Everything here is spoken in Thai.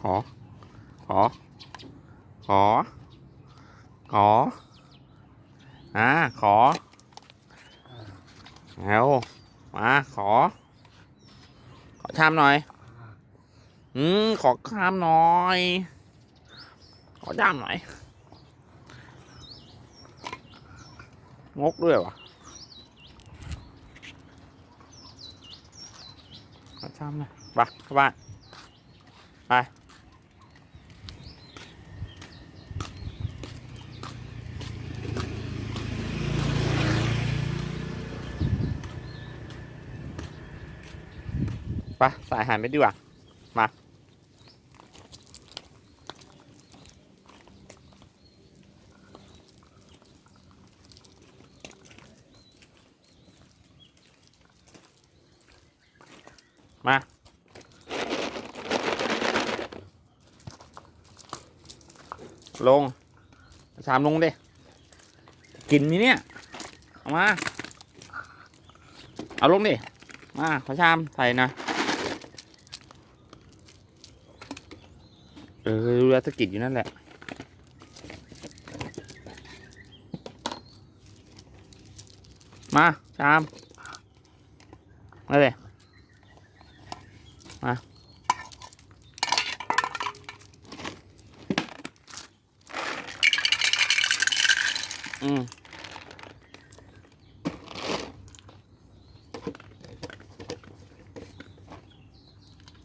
ขอ ขอ ขอ ขอ อ่า ขอแล้วมาขอ ขอชามหน่อย อืม ขอชามหน่อย ขอชามหน่อย งกด้วยวะขอชามหน่อยไปเข้าบ้านไป ไปสายหารไปดีกว่า มา มา ลงเอาชามลงดิ กินนี่เนี่ย เอามา เอาลงดิ มาขอชาม ใส่นะเออรู้แล้วสกิดอยู่นั่นแหละ มา ชามมาเลยมาอืม